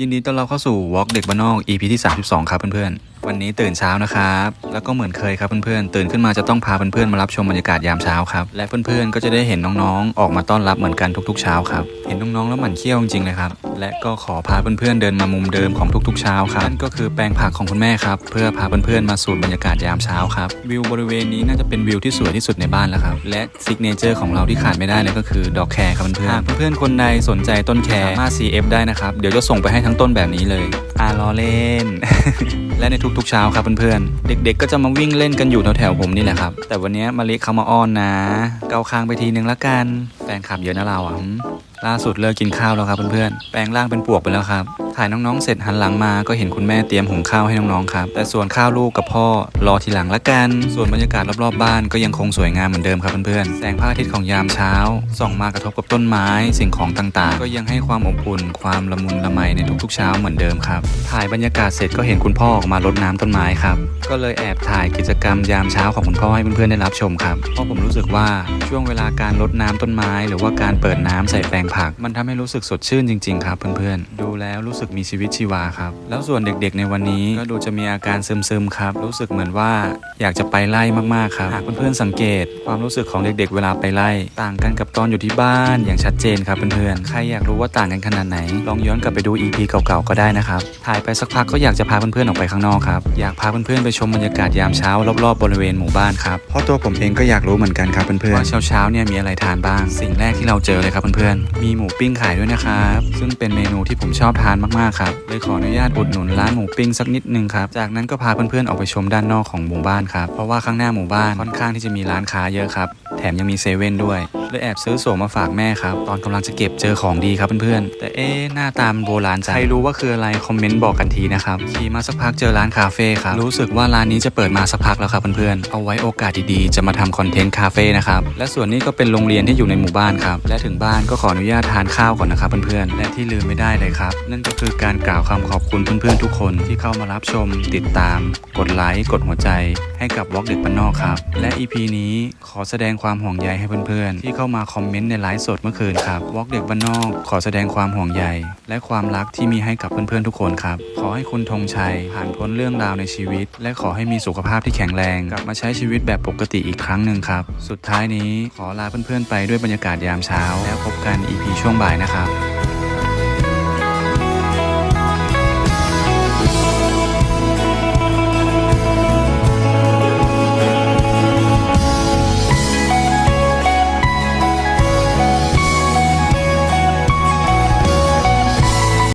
ยินดีต้อนรับเข้าสู่ Walk เด็กบ้านนอก EP ที่ 32 ครับเพื่อนๆ วันนี้ตื่นเช้านะครับ แล้วก็เหมือนเคยครับเพื่อนๆ ตื่นขึ้นมาจะต้องพาเพื่อนๆมารับชมบรรยากาศยามเช้าครับ และเพื่อนๆ ก็จะได้เห็นน้องๆ ออกมาต้อนรับเหมือนกันทุกๆเช้าครับ เห็นน้องๆ แล้วหมั่นเขี้ยวจริงๆเลยครับ และก็ขอพาเพื่อนๆ เดินมามุมเดิมของทุกๆเช้าครับ นั่นก็คือแปลงผักของคุณแม่ครับ เพื่อพาเพื่อนๆ มาสูดบรรยากาศยามเช้าครับ วิวบริเวณนี้น่าจะเป็นวิวที่สวยที่สุดในบ้านแล้วครับ และซิกเนเจอร์ของเราที่ขาดไม่ได้เลยก็คือดอกแคร์ครับเพื่อนๆหากเพื่อนๆ คนใดสนใจต้นแคร์สามารถ CF ได้นะครับ เดี๋ยวจะส่งไปให้ทั้งต้นแบบนี้เลย อ่ารอเล่น และในทุกๆเช้าครับเพื่อนๆ เด็กๆ ก็จะมาวิ่งเล่นกันอยู่แถวๆผมนี่แหละครับ แต่วันนี้มาลิกเขามาอ้อนนะเกาคางไปทีนึงละกัน แฟนขับเยอะนะเราอะล่าสุดเลิกกินข้าวแล้วครับเพื่อนๆ แปลงร่างเป็นปวกไปแล้วครับ ถ่ายน้องๆเสร็จหันหลังมาก็เห็นคุณแม่เตรียมหุงข้าวให้น้องๆครับ แต่ส่วนข้าวลูกกับพ่อรอทีหลังละกัน ส่วนบรรยากาศรอบๆบ้านก็ยังคงสวยงามเหมือนเดิมครับเพื่อนๆ แสงพระอาทิตย์ของยามเช้าส่องมากระทบกับต้นไม้ สิ่งของต่างๆ ก็ยังให้ความอบอุ่น ความละมุนละไมในทุกๆเช้าเหมือนเดิมครับ ถ่ายบรรยากาศเสร็จก็เห็นคุณพ่อออกมารดน้ำต้นไม้ครับ ก็เลยแอบถ่ายกิจกรรมยามเช้าของคุณพ่อให้เพื่อนๆได้รับชมครับ เพราะผมรู้สึกว่าช่วงเวลาการรดน้ำต้นไม้ หรือว่าการเปิดน้ำใส่แปลงผัก มันทำให้รู้สึกสดชื่นจริงๆครับเพื่อนๆ ดูแล้วรู้สึกมีชีวิตชีวาครับ แล้วส่วนเด็กๆในวันนี้ก็ดูจะมีอาการซึมๆครับ รู้สึกเหมือนว่าอยากจะไปไล่มากๆครับหากเพื่อนๆสังเกต ความรู้สึกของเด็กๆ เวลาไปไล่ ต่างกันกับตอนอยู่ที่บ้านอย่างชัดเจนครับเพื่อนๆใครอยากรู้ว่าต่างกันขนาดไหน ลองย้อนกลับไปดู EP เก่าๆก็ได้นะครับถ่ายไปสักพักก็อยากจะพาเพื่อนๆออกไปข้างนอกครับอยากพาเพื่อนๆไปชมบรรยากาศยามเช้ารอบๆบริเวณหมู่บ้านครับเพราะตัวผมเองก็อยากรู้เหมือนกันครับเพื่อนๆว่าเช้าๆเนี่ยมีอะไรทานบ้าง สิ่งแรกที่เราเจอเลยครับเพื่อนๆมีหมูปิ้งขายด้วยนะครับซึ่งเป็นเมนูที่ผมชอบทานมากๆครับเลยขออนุญาตอุดหนุนร้านหมูปิ้งสักนิดนึงครับจากนั้นก็พาเพื่อนๆออกไปชมด้านนอกของหมู่บ้านครับเพราะว่าข้างหน้าหมู่บ้านค่อนข้างที่จะมีร้านค้าเยอะครับแถมยังมีเซเว่นด้วยเลยแอบซื้อโสมมาฝากแม่ครับ ตอนกำลังจะเก็บเจอของดีครับเพื่อนๆ แต่เอ๊หน้าตามโบราณจังใครรู้ว่าคืออะไร คอมเมนต์บอกกันทีนะครับ ขี่มาสักพักเจอร้านคาเฟ่ครับ รู้สึกว่าร้านนี้จะเปิดมาสักพักแล้วครับเพื่อนๆ เอาไว้โอกาสดีๆ จะมาทำคอนเทนต์คาเฟ่นะครับ และส่วนนี้ก็เป็นโรงเรียนที่อยู่ในหมู่บ้านครับ และถึงบ้านก็ขออนุญาตทานข้าวก่อนนะครับเพื่อนๆ และที่ลืมไม่ได้เลยครับ นั่นก็คือการกล่าวคำขอบคุณเพื่อนๆทุกคนที่เข้ามารับชม ติดตาม กดไลค์กดหัวใจ ให้กับวอล์กเด็กบ้านนอกครับ และ EP นี้ขอแสดงความห่วงใยให้เพื่อนๆ ที่เข้ามาคอมเมนต์ในไลฟ์สดเมื่อคืนครับวอล์กเด็กบ้านนอก ขอแสดงความห่วงใย และความรักที่มีให้กับเพื่อนๆทุกคนครับขอให้คุณธงชัยผ่านพ้นเรื่องราวในชีวิต และขอให้มีสุขภาพที่แข็งแรงกลับมาใช้ชีวิตแบบปกติอีกครั้งหนึ่งครับสุดท้ายนี้ขอลาเพื่อนๆไปด้วยบรรยากาศยามเช้า แล้วพบกัน EP ช่วงบ่ายนะครับ